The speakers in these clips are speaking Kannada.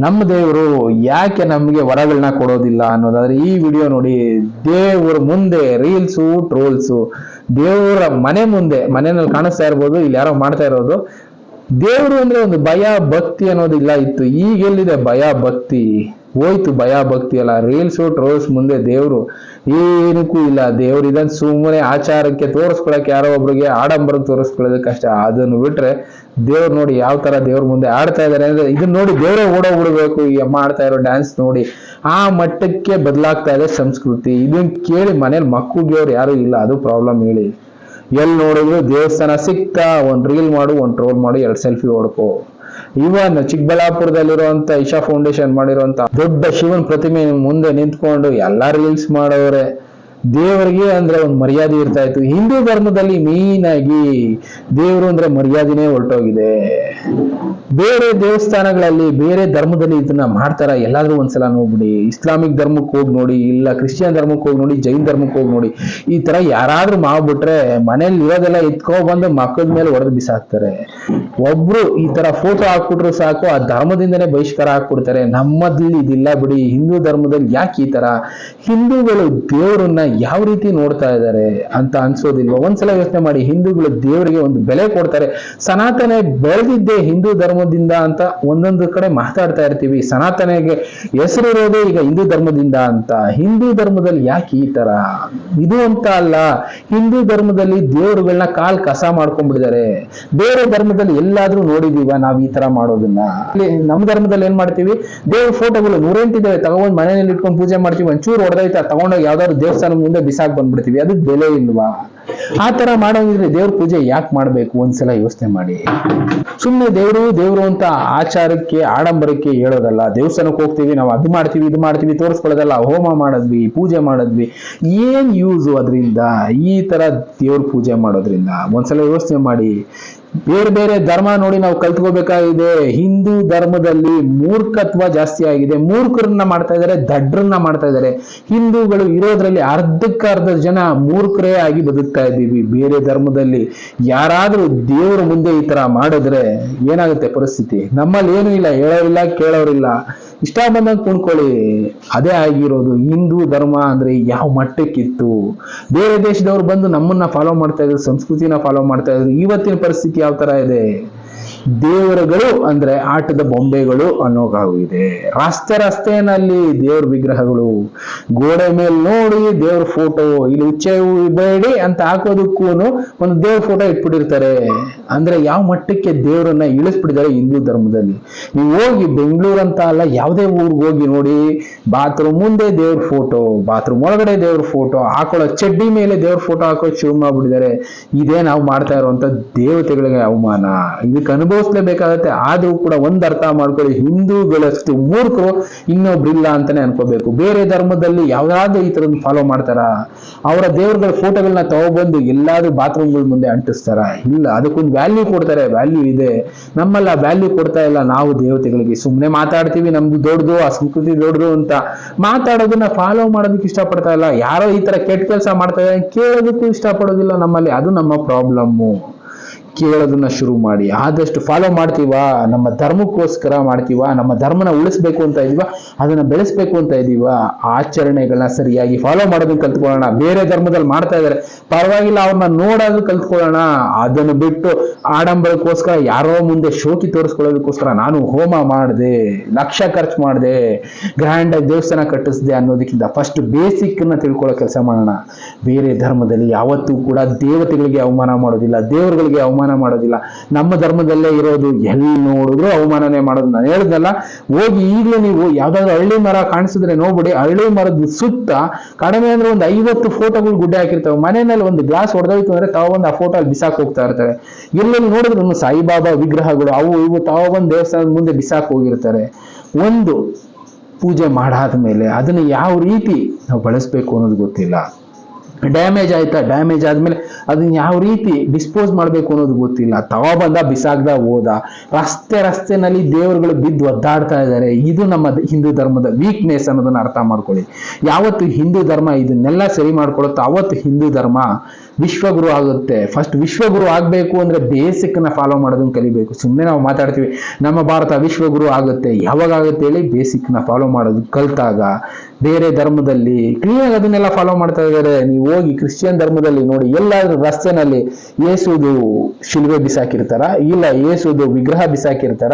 ನಮ್ಮ ದೇವರು ಯಾಕೆ ನಮಗೆ ವರಗಳನ್ನ ಕೊಡೋದಿಲ್ಲ ಅನ್ನೋದಾದ್ರೆ ಈ ವಿಡಿಯೋ ನೋಡಿ ದೇವ್ರ ಮುಂದೆ ರೀಲ್ಸು ಟ್ರೋಲ್ಸು ದೇವರ ಮನೆ ಮುಂದೆ, ಮನೆಯಲ್ಲಿ ಕಾಣಿಸ್ತಾ ಇರ್ಬೋದು, ಇಲ್ಲಿ ಯಾರೋ ಮಾಡ್ತಾ ಇರೋದು ದೇವರು ಅಂದ್ರೆ ಒಂದು ಭಯ ಭಕ್ತಿ ಅನ್ನೋದಿಲ್ಲ ಇತ್ತು. ಈಗ ಎಲ್ಲಿದೆ ಭಯ ಭಕ್ತಿ? ಹೋಯ್ತು ಭಯ ಭಕ್ತಿ ಅಲ್ಲ ರೀಲ್ಸು ಟ್ರೋಲ್ಸ್ ಮುಂದೆ ದೇವರು ಏನಕ್ಕೂ ಇಲ್ಲ. ದೇವ್ರು ಇದನ್ ಸುಮ್ಮನೆ ಆಚಾರಕ್ಕೆ ತೋರಿಸ್ಕೊಳಕ್ಕೆ ಯಾರೋ ಒಬ್ರಿಗೆ ಆಡಂಬರ ತೋರಿಸ್ಕೊಳ್ಳೋದಕ್ಕೆ ಕಷ್ಟ ಅದನ್ನು ಬಿಟ್ರೆ ದೇವ್ರು ನೋಡಿ ಯಾವ ತರ ದೇವ್ರ ಮುಂದೆ ಆಡ್ತಾ ಇದಾರೆ ಅಂದ್ರೆ ಇದನ್ನ ನೋಡಿ ದೇವರೇ ಓಡೋಗ್ಬಿಡ್ಬೇಕು. ಈ ಅಮ್ಮ ಆಡ್ತಾ ಇರೋ ಡ್ಯಾನ್ಸ್ ನೋಡಿ ಆ ಮಟ್ಟಕ್ಕೆ ಬದಲಾಗ್ತಾ ಇದೆ ಸಂಸ್ಕೃತಿ. ಇದನ್ನ ಕೇಳಿ ಮನೇಲಿ ಮಕ್ಕಳಿಗೆ ಅವ್ರು ಯಾರು ಇಲ್ಲ. ಅದು ಪ್ರಾಬ್ಲಮ್ ಹೇಳಿ. ಎಲ್ಲಿ ನೋಡಿದ್ರು ದೇವಸ್ಥಾನ ಸಿಕ್ತಾ ಒಂದು ರೀಲ್ ಮಾಡು, ಒಂದು ಟ್ರೋಲ್ ಮಾಡು ಎರಡು ಸೆಲ್ಫಿ ಹೊಡ್ಕೋ. ಇವನ್ ಚಿಕ್ಕಬಳ್ಳಾಪುರದಲ್ಲಿರುವಂತ ಇಶಾ ಫೌಂಡೇಶನ್ ಮಾಡಿರುವಂತ ದೊಡ್ಡ ಶಿವನ್ ಪ್ರತಿಮೆ ಮುಂದೆ ನಿಂತ್ಕೊಂಡು ಎಲ್ಲಾ ರೀಲ್ಸ್ ಮಾಡೋರೆ. ದೇವರಿಗೆ ಅಂದ್ರೆ ಒಂದು ಮರ್ಯಾದೆ ಇರ್ತಾ ಇತ್ತು. ಹಿಂದೂ ಧರ್ಮದಲ್ಲಿ ಮೇನ್ ಆಗಿ ದೇವರು ಅಂದ್ರೆ ಮರ್ಯಾದೆನೇ ಹೊರಟೋಗಿದೆ. ಬೇರೆ ದೇವಸ್ಥಾನಗಳಲ್ಲಿ, ಬೇರೆ ಧರ್ಮದಲ್ಲಿ ಇದನ್ನ ಮಾಡ್ತಾರ? ಎಲ್ಲಾದ್ರೂ ಒಂದ್ಸಲ ನೋಡ್ಬಿಡಿ. ಇಸ್ಲಾಮಿಕ್ ಧರ್ಮಕ್ಕೆ ಹೋಗಿ ನೋಡಿ, ಇಲ್ಲ ಕ್ರಿಶ್ಚಿಯನ್ ಧರ್ಮಕ್ಕೆ ಹೋಗಿ ನೋಡಿ, ಜೈನ್ ಧರ್ಮಕ್ಕೆ ಹೋಗಿ ನೋಡಿ, ಈ ತರ ಯಾರಾದ್ರೂ ಮಾಡ್ಬಿಟ್ರೆ ಮನೇಲಿ ಇರೋದೆಲ್ಲ ಎತ್ಕೊ ಬಂದು ಮಕ್ಕಳ ಮೇಲೆ ಹೊಡೆದು ಬಿಸಾಕ್ತಾರೆ. ಒಬ್ರು ಈ ತರ ಫೋಟೋ ಹಾಕ್ಬಿಟ್ರು ಸಾಕು, ಆ ಧರ್ಮದಿಂದನೇ ಬಹಿಷ್ಕಾರ ಹಾಕ್ಬಿಡ್ತಾರೆ. ನಮ್ಮಲ್ಲಿ ಇದಿಲ್ಲ ಬಿಡಿ. ಹಿಂದೂ ಧರ್ಮದಲ್ಲಿ ಯಾಕೆ ಈ ತರ? ಹಿಂದೂಗಳು ದೇವರನ್ನ ಯಾವ ರೀತಿ ನೋಡ್ತಾ ಇದ್ದಾರೆ ಅಂತ ಅನ್ಸೋದಿಲ್ವ? ಒಂದ್ಸಲ ಯೋಚನೆ ಮಾಡಿ, ಹಿಂದೂಗಳು ದೇವರಿಗೆ ಒಂದು ಬೆಲೆ ಕೊಡ್ತಾರೆ. ಸನಾತನ ಬೆಳೆದಿದ್ದೆ ಹಿಂದೂ ಧರ್ಮದಿಂದ ಅಂತ ಒಂದೊಂದು ಕಡೆ ಮಾತಾಡ್ತಾ ಇರ್ತೀವಿ. ಸನಾತನೆಗೆ ಹೆಸರಿರೋದೇ ಈಗ ಹಿಂದೂ ಧರ್ಮದಿಂದ ಅಂತ. ಹಿಂದೂ ಧರ್ಮದಲ್ಲಿ ಯಾಕೆ ಈ ತರ? ಇದು ಅಂತ ಅಲ್ಲ. ಹಿಂದೂ ಧರ್ಮದಲ್ಲಿ ದೇವರುಗಳನ್ನ ಕಾಲ್ ಕಸ ಮಾಡ್ಕೊಂಡ್ಬಿಟ್ಟಿದ್ದಾರೆ. ಬೇರೆ ಧರ್ಮದಲ್ಲಿ ಎಲ್ಲಾದ್ರೂ ನೋಡಿದೀವ ನಾವ್ ಈ ತರ ಮಾಡೋದನ್ನ? ನಮ್ಮ ಧರ್ಮದಲ್ಲಿ ಏನ್ ಮಾಡ್ತೀವಿ? ದೇವ್ರ ಫೋಟೋಗಳು ನೂರೆಂಟಿದ್ದಾವೆ ತಗೊಂಡ್ ಮನೆಯಲ್ಲಿ ಇಟ್ಕೊಂಡು ಪೂಜೆ ಮಾಡ್ತೀವಿ. ಒಂಚೂರು ಹೊಡೆದೈತೆ? ತಗೊಂಡೋಗಿ ಯಾವ್ದಾದ್ರು ದೇವಸ್ಥಾನ ಮುಂದೆ ಬಿಸಾಕ್ ಬಂದ್ಬಿಡ್ತೀವಿ. ಅದು ಬೆಲೆ ಇಲ್ವಾ? ಆ ತರ ಮಾಡೋದಿದ್ರೆ ದೇವ್ರ ಪೂಜೆ ಯಾಕೆ ಮಾಡ್ಬೇಕು? ಒಂದ್ಸಲ ಯೋಚನೆ ಮಾಡಿ. ಸುಮ್ಮನೆ ದೇವರು ದೇವರು ಅಂತ ಆಚಾರಕ್ಕೆ, ಆಡಂಬರಕ್ಕೆ ಹೇಳೋದಲ್ಲ. ದೇವಸ್ಥಾನಕ್ಕೆ ಹೋಗ್ತೀವಿ, ನಾವು ಅದು ಮಾಡ್ತೀವಿ, ಇದು ಮಾಡ್ತೀವಿ, ತೋರಿಸ್ಕೊಳ್ಳೋದಲ್ಲ. ಹೋಮ ಮಾಡಿದ್ವಿ, ಪೂಜೆ ಮಾಡಿದ್ವಿ. ಏನ್ ಯೂಸು ಅದರಿಂದ? ಈ ತರ ದೇವ್ರ ಪೂಜೆ ಮಾಡೋದ್ರಿಂದ. ಒಂದ್ಸಲ ಯೋಚನೆ ಮಾಡಿ. ಬೇರೆ ಬೇರೆ ಧರ್ಮ ನೋಡಿ ನಾವು ಕಲ್ತ್ಕೋಬೇಕಾಗಿದೆ. ಹಿಂದೂ ಧರ್ಮದಲ್ಲಿ ಮೂರ್ಖತ್ವ ಜಾಸ್ತಿ ಆಗಿದೆ. ಮೂರ್ಖರನ್ನ ಮಾಡ್ತಾ ಇದ್ದಾರೆ, ದಡ್ರನ್ನ ಮಾಡ್ತಾ ಇದ್ದಾರೆ. ಹಿಂದೂಗಳು ಇರೋದ್ರಲ್ಲಿ ಅರ್ಧಕ್ಕರ್ಧ ಜನ ಮೂರ್ಖರೇ ಆಗಿ ಬದುಕ್ತಾ ಇದ್ದೀವಿ. ಬೇರೆ ಧರ್ಮದಲ್ಲಿ ಯಾರಾದ್ರೂ ದೇವರ ಮುಂದೆ ಈ ತರ ಮಾಡಿದ್ರೆ ಏನಾಗುತ್ತೆ ಪರಿಸ್ಥಿತಿ? ನಮ್ಮಲ್ಲಿ ಏನೂ ಇಲ್ಲ, ಹೇಳೋರಿಲ್ಲ, ಕೇಳೋರಿಲ್ಲ. ಇಷ್ಟ ಬಂದಂಗೆ ಕುಣ್ಕೊಳ್ಳಿ ಅದೇ ಆಗಿರೋದು. ಹಿಂದೂ ಧರ್ಮ ಅಂದ್ರೆ ಯಾವ ಮಟ್ಟಕ್ಕಿತ್ತು? ಬೇರೆ ದೇಶದವ್ರು ಬಂದು ನಮ್ಮನ್ನ ಫಾಲೋ ಮಾಡ್ತಾ ಇದ್ರು, ಸಂಸ್ಕೃತಿನ ಫಾಲೋ ಮಾಡ್ತಾ ಇದ್ರು. ಇವತ್ತಿನ ಪರಿಸ್ಥಿತಿ ಯಾವ ತರ ಇದೆ? ದೇವರುಗಳು ಅಂದ್ರೆ ಆಟದ ಬೊಂಬೆಗಳು ಅನ್ನೋಕಾಗಿದೆ ರಸ್ತೆ ರಸ್ತೆನಲ್ಲಿ ದೇವ್ರ ವಿಗ್ರಹಗಳು, ಗೋಡೆ ಮೇಲೆ ನೋಡಿ ದೇವ್ರ ಫೋಟೋ ಇಲ್ಲಿ ಉಚ್ಚೆ ಬೇಡಿ ಅಂತ ಹಾಕೋದಕ್ಕೂ ಒಂದು ದೇವ್ರ ಫೋಟೋ ಇಟ್ಬಿಟ್ಟಿರ್ತಾರೆ. ಅಂದ್ರೆ ಯಾವ ಮಟ್ಟಕ್ಕೆ ದೇವರನ್ನ ಇಳಿಸ್ಬಿಟ್ಟಿದ್ದಾರೆ ಹಿಂದೂ ಧರ್ಮದಲ್ಲಿ. ನೀವು ಹೋಗಿ ಬೆಂಗಳೂರು ಅಂತ ಅಲ್ಲ, ಯಾವುದೇ ಊರಿಗೆ ಹೋಗಿ ನೋಡಿ ಬಾತ್ರೂಮ್ ಮುಂದೆ ದೇವ್ರ ಫೋಟೋ ಬಾತ್ರೂಮ್ ಒಳಗಡೆ ದೇವ್ರ ಫೋಟೋ ಹಾಕೊಳ್ಳೋ ಚಡ್ಡಿ ಮೇಲೆ ದೇವ್ರ ಫೋಟೋ ಹಾಕೋ ಶುರು ಮಾಡ್ಬಿಟ್ಟಿದ್ದಾರೆ. ಇದೇ ನಾವು ಮಾಡ್ತಾ ಇರುವಂತ ದೇವತೆಗಳಿಗೆ ಅವಮಾನ. ಇದಕ್ಕೆ ಅನುಭವಿಸ್ಲೇಬೇಕಾಗತ್ತೆ. ಆದ್ರೂ ಕೂಡ ಒಂದ್ ಅರ್ಥ ಮಾಡ್ಕೊಳ್ಳಿ, ಹಿಂದೂಗಳಷ್ಟು ಮೂರ್ಖರು ಇನ್ನೊಬ್ರಿಲ್ಲ ಅಂತಾನೆ ಅನ್ಕೋಬೇಕು. ಬೇರೆ ಧರ್ಮದಲ್ಲಿ ಯಾವ್ದಾದ್ರು ಈ ತರದ್ ಫಾಲೋ ಮಾಡ್ತಾರ? ಅವರ ದೇವರುಗಳ ಫೋಟೋಗಳನ್ನ ತಗೊಬಂದು ಎಲ್ಲಾದ್ರೂ ಬಾತ್ರೂಮ್ಗಳ ಮುಂದೆ ಅಂಟಿಸ್ತಾರ? ಇಲ್ಲ, ಅದಕ್ಕೊಂದು ವ್ಯಾಲ್ಯೂ ಕೊಡ್ತಾರೆ ವ್ಯಾಲ್ಯೂ ಇದೆ. ನಮ್ಮಲ್ಲ ವ್ಯಾಲ್ಯೂ ಕೊಡ್ತಾ ಇಲ್ಲ, ನಾವು ದೇವತೆಗಳಿಗೆ. ಸುಮ್ಮನೆ ಮಾತಾಡ್ತೀವಿ, ನಮ್ದು ದೊಡ್ಡದು, ಆ ಸಂಸ್ಕೃತಿ ದೊಡ್ಡದು ಅಂತ. ಮಾತಾಡೋದನ್ನ ಫಾಲೋ ಮಾಡೋದಕ್ಕೆ ಇಷ್ಟಪಡ್ತಾ ಇಲ್ಲ. ಯಾರೋ ಈ ತರ ಕೆಟ್ಟ ಕೆಲಸ ಮಾಡ್ತಾ ಇದ್ದಾರೆ ಕೇಳೋದಕ್ಕೂ ಇಷ್ಟಪಡೋದಿಲ್ಲ ನಮ್ಮಲ್ಲಿ. ಅದು ನಮ್ಮ ಪ್ರಾಬ್ಲಮ್ಮು ಕೇಳೋದನ್ನ ಶುರು ಮಾಡಿ. ಆದಷ್ಟು ಫಾಲೋ ಮಾಡ್ತೀವಾ, ನಮ್ಮ ಧರ್ಮಕ್ಕೋಸ್ಕರ ಮಾಡ್ತೀವಾ, ನಮ್ಮ ಧರ್ಮನ ಉಳಿಸ್ಬೇಕು ಅಂತ ಇದೀವ, ಅದನ್ನ ಬೆಳೆಸ್ಬೇಕು ಅಂತ ಇದೀವ, ಆಚರಣೆಗಳನ್ನ ಸರಿಯಾಗಿ ಫಾಲೋ ಮಾಡೋದನ್ನ ಕಲ್ತ್ಕೊಳ್ಳೋಣ. ಬೇರೆ ಧರ್ಮದಲ್ಲಿ ಮಾಡ್ತಾ ಇದಾರೆ. ಪರವಾಗಿಲ್ಲ, ಅವ್ರನ್ನ ನೋಡೋದು ಕಲ್ತ್ಕೊಳ್ಳೋಣ. ಅದನ್ನು ಬಿಟ್ಟು ಆಡಂಬರಕ್ಕೋಸ್ಕರ ಯಾರೋ ಮುಂದೆ ಶೋಕಿ ತೋರಿಸ್ಕೊಳ್ಳೋದಕ್ಕೋಸ್ಕರ ನಾನು ಹೋಮ ಮಾಡಿದೆ, ಲಕ್ಷ ಖರ್ಚು ಮಾಡಿದೆ ಗ್ರ್ಯಾಂಡ್ ಆಗಿ ದೇವಸ್ಥಾನ ಕಟ್ಟಿಸಿದೆ ಅನ್ನೋದಕ್ಕಿಂತ ಫಸ್ಟ್ ಬೇಸಿಕ್ ಅನ್ನ ತಿಳ್ಕೊಳ್ಳೋ ಕೆಲಸ ಮಾಡೋಣ. ಬೇರೆ ಧರ್ಮದಲ್ಲಿ ಯಾವತ್ತೂ ಕೂಡ ದೇವತೆಗಳಿಗೆ ಅವಮಾನ ಮಾಡೋದಿಲ್ಲ, ದೇವರುಗಳಿಗೆ ಅವಮಾನ ಮಾಡೋದಿಲ್ಲ. ನಮ್ಮ ಧರ್ಮದಲ್ಲೇ ಇರೋದು ಎಲ್ಲಿ ನೋಡಿದ್ರು ಅವಮಾನನೆ ಮಾಡೋದು. ನಾನು ಹೇಳಿದ್ನಲ್ಲ, ಹೋಗಿ ಈಗಲೂ ನೀವು ಯಾವ್ದಾದ್ರು ಹಳ್ಳಿ ಮರ ಕಾಣಿಸಿದ್ರೆ ನೋಡ್ಬಿಡಿ. ಹಳ್ಳಿ ಮರದ ಸುತ್ತ ಕಡಿಮೆ ಅಂದ್ರೆ ಒಂದು ಐವತ್ತು ಫೋಟೋಗಳು ಗುಡ್ಡೆ ಹಾಕಿರ್ತವೆ. ಮನೆಯಲ್ಲಿ ಒಂದು ಗ್ಲಾಸ್ ಹೊಡೆದೋಯ್ತು ಅಂದ್ರೆ ತಾವೊಂದು ಆ ಫೋಟೋ ಅಲ್ಲಿ ಬಿಸಾಕ್ ಹೋಗ್ತಾ ಇರ್ತಾರೆ. ಎಲ್ಲೆಲ್ಲಿ ನೋಡಿದ್ರು ಸಾಯಿಬಾಬಾ ವಿಗ್ರಹಗಳು, ಅವು ಇವು ತಾವೊಂದು ದೇವಸ್ಥಾನದ ಮುಂದೆ ಬಿಸಾಕ್ ಹೋಗಿರ್ತಾರೆ. ಒಂದು ಪೂಜೆ ಮಾಡಾದ ಮೇಲೆ ಅದನ್ನ ಯಾವ ರೀತಿ ನಾವು ಬಳಸ್ಬೇಕು ಅನ್ನೋದು ಗೊತ್ತಿಲ್ಲ. ಡ್ಯಾಮೇಜ್ ಆಯ್ತಾ? ಡ್ಯಾಮೇಜ್ ಆದ್ಮೇಲೆ ಅದನ್ನ ಯಾವ ರೀತಿ ಡಿಸ್ಪೋಸ್ ಮಾಡ್ಬೇಕು ಅನ್ನೋದು ಗೊತ್ತಿಲ್ಲ. ತವ ಬಂದ, ಬಿಸಾಕ್ದ, ಹೋದ. ರಸ್ತೆ, ರಸ್ತೆನಲ್ಲಿ ದೇವರುಗಳು ಬಿದ್ದು ಒದ್ದಾಡ್ತಾ ಇದ್ದಾರೆ. ಇದು ನಮ್ಮ ಹಿಂದೂ ಧರ್ಮದ ವೀಕ್ನೆಸ್ ಅನ್ನೋದನ್ನ ಅರ್ಥ ಮಾಡ್ಕೊಳ್ಳಿ. ಯಾವತ್ತು ಹಿಂದೂ ಧರ್ಮ ಇದನ್ನೆಲ್ಲ ಸರಿ ಮಾಡ್ಕೊಳುತ್ತೋ ಅವತ್ತು ಹಿಂದೂ ಧರ್ಮ ವಿಶ್ವಗುರು ಆಗುತ್ತೆ. ಫಸ್ಟ್ ವಿಶ್ವಗುರು ಆಗ್ಬೇಕು ಅಂದ್ರೆ ಬೇಸಿಕ್ನ ಫಾಲೋ ಮಾಡೋದನ್ನ ಕಲಿಬೇಕು. ಸುಮ್ಮನೆ ನಾವು ಮಾತಾಡ್ತೀವಿ, ನಮ್ಮ ಭಾರತ ವಿಶ್ವಗುರು ಆಗುತ್ತೆ. ಯಾವಾಗ ಆಗುತ್ತೆ ಹೇಳಿ ಬೇಸಿಕ್ನ ಫಾಲೋ ಮಾಡೋದು ಕಲ್ತಾಗ. ಬೇರೆ ಧರ್ಮದಲ್ಲಿ ಕ್ಲೀನಾಗಿ ಅದನ್ನೆಲ್ಲ ಫಾಲೋ ಮಾಡ್ತಾ ಇದ್ದಾರೆ. ನೀವು ಹೋಗಿ ಕ್ರಿಶ್ಚಿಯನ್ ಧರ್ಮದಲ್ಲಿ ನೋಡಿ, ಎಲ್ಲಾದ್ರೂ ರಸ್ತೆನಲ್ಲಿ ಏಸುದು ಶಿಲ್ವೆ ಬಿಸಾಕಿರ್ತಾರ? ಇಲ್ಲ ಏಸುದು ವಿಗ್ರಹ ಬಿಸಾಕಿರ್ತಾರ?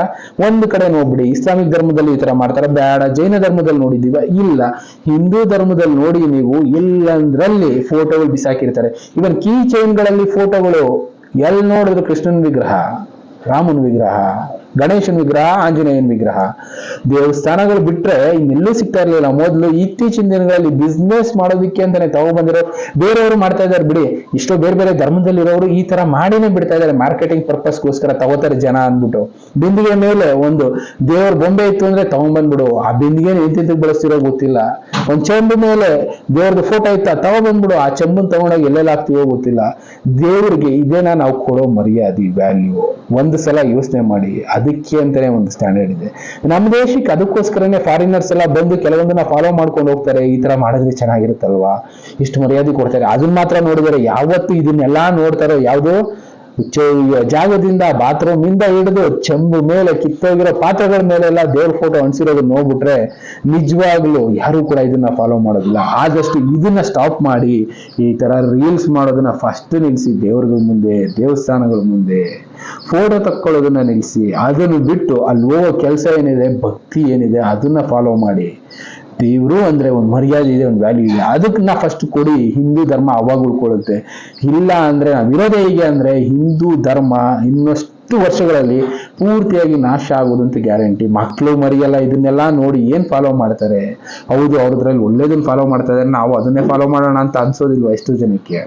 ಒಂದು ಕಡೆ ನೋಡ್ಬಿಡಿ, ಇಸ್ಲಾಮಿಕ್ ಧರ್ಮದಲ್ಲಿ ಈ ತರ ಮಾಡ್ತಾರ? ಬೇಡ, ಜೈನ ಧರ್ಮದಲ್ಲಿ ನೋಡಿದ್ದೀವ? ಇಲ್ಲ. ಹಿಂದೂ ಧರ್ಮದಲ್ಲಿ ನೋಡಿ ನೀವು ಎಲ್ಲಂದ್ರಲ್ಲಿ ಫೋಟೋಗಳು ಬಿಸಾಕಿರ್ತಾರೆ. ಇವನ್ ಕೀ ಚೈನ್ಗಳಲ್ಲಿ ಫೋಟೋಗಳು ಎಲ್ಲಿ ನೋಡಿದ್ರು ಕೃಷ್ಣನ್ ವಿಗ್ರಹ? ರಾಮನ ವಿಗ್ರಹ, ಗಣೇಶನ ವಿಗ್ರಹ, ಆಂಜನೇಯನ ವಿಗ್ರಹ. ದೇವಸ್ಥಾನಗಳು ಬಿಟ್ರೆ ಇನ್ನೆಲ್ಲೂ ಸಿಗ್ತಾ ಇರ್ಲಿಲ್ಲ. ಮೊದಲು ಇತ್ತೀಚಿನ ದಿನಗಳಲ್ಲಿ ಬಿಸ್ನೆಸ್ ಮಾಡೋದಕ್ಕೆ ಅಂತಾನೆ ತಗೊಬಂದಿರೋ ಬೇರೆಯವರು ಮಾಡ್ತಾ ಇದ್ದಾರೆ ಬಿಡಿ. ಇಷ್ಟೋ ಬೇರೆ ಬೇರೆ ಧರ್ಮದಲ್ಲಿರೋರು ಈ ತರ ಮಾಡಿನೇ ಬಿಡ್ತಾ ಇದಾರೆ ಮಾರ್ಕೆಟಿಂಗ್ ಪರ್ಪಸ್ಗೋಸ್ಕರ ತಗೋತಾರೆ ಜನ ಅಂದ್ಬಿಟ್ಟು. ಬಿಂದಿಗೆ ಮೇಲೆ ಒಂದು ದೇವ್ರ ಬೊಂಬೆ ಇತ್ತು ಅಂದ್ರೆ ತಗೊಂಡ್ಬಂದ್ಬಿಡು ಆ ಬಿಂದಿಗೆ ಎಂತಿಂತ ಬಳಸ್ತಿರೋ ಗೊತ್ತಿಲ್ಲ. ಒಂದ್ ಚೆಂಬು ಮೇಲೆ ದೇವ್ರದ್ದು ಫೋಟೋ ಇತ್ತ ತಗೊಂಡ್ಬಂದ್ಬಿಡು ಆ ಚೆಂಬನ್ ತಗೊಂಡೋಗಿ ಎಲ್ಲೆಲ್ಲ ಆಗ್ತೀವೋ ಗೊತ್ತಿಲ್ಲ. ದೇವ್ರಿಗೆ ಇದೇನಾ ನಾವು ಕೊಡೋ ಮರ್ಯಾದೆ ವ್ಯಾಲ್ಯೂ ಒಂದು ಸಲ ಯೋಚನೆ ಮಾಡಿ, ಅದಕ್ಕೆ ಅಂತಾನೆ ಒಂದು ಸ್ಟ್ಯಾಂಡರ್ಡ್ ಇದೆ. ನಮ್ಮ ದೇಶಕ್ಕೆ ಅದಕ್ಕೋಸ್ಕರನೇ ಫಾರಿನರ್ಸ್ ಎಲ್ಲ ಬಂದು ಕೆಲವೊಂದನ್ನ ಫಾಲೋ ಮಾಡ್ಕೊಂಡು ಹೋಗ್ತಾರೆ, ಈ ತರ ಮಾಡಿದ್ರೆ ಚೆನ್ನಾಗಿರುತ್ತಲ್ವಾ? ಇಷ್ಟು ಮರ್ಯಾದೆ ಕೊಡ್ತಾರೆ. ಅದನ್ನ ಮಾತ್ರ ನೋಡಿದರೆ ಯಾವತ್ತು ಇದನ್ನೆಲ್ಲಾ ನೋಡ್ತಾರೋ ಯಾವ್ದೋ ಜಾಗದಿಂದ ಬಾತ್ರೂಮ್ ಇಂದ ಹಿಡಿದು ಚೆಂಬು ಮೇಲೆ ಕಿತ್ತೋಗಿರೋ ಪಾತ್ರೆಗಳ ಮೇಲೆಲ್ಲ ದೇವ್ರ ಫೋಟೋ ಅನ್ಸಿರೋದನ್ನ ನೋಡ್ಬಿಟ್ರೆ ನಿಜವಾಗ್ಲೂ ಯಾರು ಕೂಡ ಇದನ್ನ ಫಾಲೋ ಮಾಡೋದಿಲ್ಲ. ಆದಷ್ಟು ಇದನ್ನ ಸ್ಟಾಪ್ ಮಾಡಿ, ಈ ತರ ರೀಲ್ಸ್ ಮಾಡೋದನ್ನ ಫಸ್ಟ್ ನಿಲ್ಸಿ, ದೇವ್ರಗಳ ಮುಂದೆ, ದೇವಸ್ಥಾನಗಳ ಮುಂದೆ ಫೋಟೋ ತಕ್ಕೊಳ್ಳೋದನ್ನ ನಿಲ್ಸಿ, ಅದನ್ನು ಬಿಟ್ಟು ಅಲ್ಲಿ ಹೋಗೋ ಕೆಲಸ ಏನಿದೆ, ಭಕ್ತಿ ಏನಿದೆ, ಅದನ್ನ ಫಾಲೋ ಮಾಡಿ. ದೇವರು ಅಂದ್ರೆ ಒಂದು ಮರ್ಯಾದೆ ಇದೆ, ಒಂದು ವ್ಯಾಲ್ಯೂ ಇದೆ. ಅದಕ್ಕೆ ನಾ ಫಸ್ಟ್ ಕೊಡಿ, ಹಿಂದೂ ಧರ್ಮ ಅವಾಗ ಉಳ್ಕೊಳ್ಳುತ್ತೆ ಇಲ್ಲ ಅಂದ್ರೆ ನಾವಿರೋದೇ ಹೇಗೆ ಅಂದ್ರೆ ಹಿಂದೂ ಧರ್ಮ ಇನ್ನಷ್ಟು ವರ್ಷಗಳಲ್ಲಿ ಪೂರ್ತಿಯಾಗಿ ನಾಶ ಆಗೋದಂತ ಗ್ಯಾರಂಟಿ ಮಕ್ಕಳು ಮರಿಯಲ್ಲ, ಇದನ್ನೆಲ್ಲ ನೋಡಿ ಏನ್ ಫಾಲೋ ಮಾಡ್ತಾರೆ? ಹೌದು, ಅವ್ರದ್ರಲ್ಲಿ ಒಳ್ಳೇದನ್ನ ಫಾಲೋ ಮಾಡ್ತಾ ಇದಾರೆ ನಾವು ಅದನ್ನೇ ಫಾಲೋ ಮಾಡೋಣ ಅಂತ ಅನ್ಸೋದಿಲ್ವಾ ಎಷ್ಟು ಜನಕ್ಕೆ?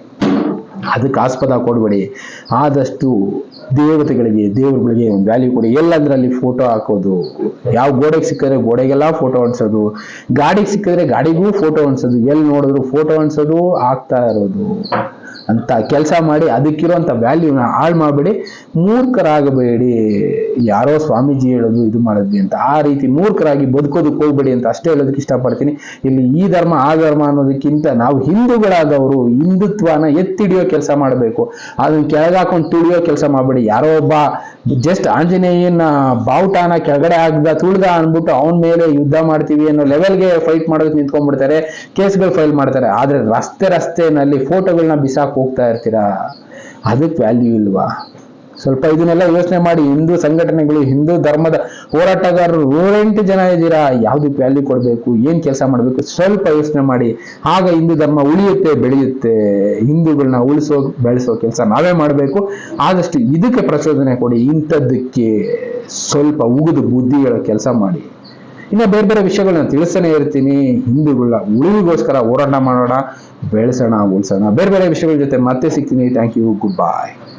ಅದಕ್ಕೆ ಆಸ್ಪದ ಕೊಡಬೇಡಿ. ಆದಷ್ಟು ದೇವತೆಗಳಿಗೆ, ದೇವರುಗಳಿಗೆ ವ್ಯಾಲ್ಯೂ ಕೊಡಿ. ಎಲ್ಲಂದ್ರಲ್ಲಿ ಫೋಟೋ ಹಾಕೋದು. ಯಾವ ಗೋಡೆಗೆ ಸಿಕ್ಕಿದ್ರೆ ಗೋಡೆಗೆಲ್ಲ ಫೋಟೋ ಅನ್ಸೋದು. ಗಾಡಿಗೆ ಸಿಕ್ಕಿದ್ರೆ ಗಾಡಿಗೂ ಫೋಟೋ ಅನ್ಸೋದು. ಎಲ್ಲಿ ನೋಡಿದ್ರು ಫೋಟೋ ಅನ್ಸೋದು, ಆಗ್ತಾ ಇರೋದು. ಅಂತ ಕೆಲಸ ಮಾಡಿ ಅದಕ್ಕಿರುವಂತ ವ್ಯಾಲ್ಯೂನ ಹಾಳು ಮಾಡಬೇಡಿ. ಮೂರ್ಖರಾಗಬೇಡಿ. ಯಾರೋ ಸ್ವಾಮೀಜಿ ಹೇಳೋದು ಇದು ಮಾಡಿದ್ವಿ ಅಂತ. ಆ ರೀತಿ ಮೂರ್ಖರಾಗಿ ಬದುಕೋದಕ್ಕೆ ಹೋಗ್ಬೇಡಿ ಅಂತ ಅಷ್ಟೇ ಹೇಳೋದಕ್ಕೆ ಇಷ್ಟಪಡ್ತೀನಿ. ಇಲ್ಲಿ ಈ ಧರ್ಮ, ಆ ಧರ್ಮ ಅನ್ನೋದಕ್ಕಿಂತ ನಾವು ಹಿಂದೂಗಳಾದವರು ಹಿಂದುತ್ವನ ಎತ್ತಿಡಿಯೋ ಕೆಲಸ ಮಾಡಬೇಕು. ಅದನ್ನ ಕೆಳಗಾಕೊಂಡು ತಿಳಿಯೋ ಕೆಲಸ ಮಾಡಬೇಡಿ. ಯಾರೋ ಒಬ್ಬ ಜಸ್ಟ್ ಆಂಜನೇಯನ ಬಾವುಟಾನ ಕೆಳಗಡೆ ಆಗ್ದ ತುಳ್ದ ಅನ್ಬಿಟ್ಟು ಅವನ ಮೇಲೆ ಯುದ್ಧ ಮಾಡ್ತೀವಿ ಅನ್ನೋ ಲೆವೆಲ್ಗೆ ಫೈಟ್ ಮಾಡೋದಕ್ಕೆ ನಿಂತ್ಕೊಂಡ್ಬಿಡ್ತಾರೆ, ಕೇಸ್ಗಳು ಫೈಲ್ ಮಾಡ್ತಾರೆ. ಆದ್ರೆ ರಸ್ತೆ ರಸ್ತೆನಲ್ಲಿ ಫೋಟೋಗಳನ್ನ ಬಿಸಾಕ್ ಹೋಗ್ತಾ ಇರ್ತೀರಾ? ಅದಕ್ಕೆ ವ್ಯಾಲ್ಯೂ ಇಲ್ವಾ? ಸ್ವಲ್ಪ ಇದನ್ನೆಲ್ಲ ಯೋಚನೆ ಮಾಡಿ ಹಿಂದೂ ಸಂಘಟನೆಗಳು, ಹಿಂದೂ ಧರ್ಮದ ಹೋರಾಟಗಾರರು ನೂರೆಂಟು ಜನ ಇದ್ದೀರಾ? ಯಾವ್ದು ವ್ಯಾಲ್ಯೂ ಕೊಡಬೇಕು? ಏನ್ ಕೆಲಸ ಮಾಡಬೇಕು? ಸ್ವಲ್ಪ ಯೋಚನೆ ಮಾಡಿ. ಆಗ ಹಿಂದೂ ಧರ್ಮ ಉಳಿಯುತ್ತೆ, ಬೆಳೆಯುತ್ತೆ. ಹಿಂದೂಗಳನ್ನ ಉಳಿಸೋ, ಬೆಳೆಸೋ ಕೆಲಸ ನಾವೇ ಮಾಡಬೇಕು. ಆದಷ್ಟು ಇದಕ್ಕೆ ಪ್ರಚೋದನೆ ಕೊಡಿ. ಇಂಥದ್ದಕ್ಕೆ ಸ್ವಲ್ಪ ಉಗಿದು ಬುದ್ಧಿಗಳ ಕೆಲಸ ಮಾಡಿ. ಇನ್ನು ಬೇರೆ ಬೇರೆ ವಿಷಯಗಳನ್ನ ತಿಳಿಸ್ತಾನೆ ಇರ್ತೀನಿ. ಹಿಂದೂಗಳ ಉಳಿವಿಗೋಸ್ಕರ ಹೋರಾಟ ಮಾಡೋಣ, ಬೆಳೆಸೋಣ, ಉಳಿಸೋಣ. ಬೇರೆ ಬೇರೆ ವಿಷಯಗಳ ಜೊತೆ ಮತ್ತೆ ಸಿಗ್ತೀನಿ. Thank you good bye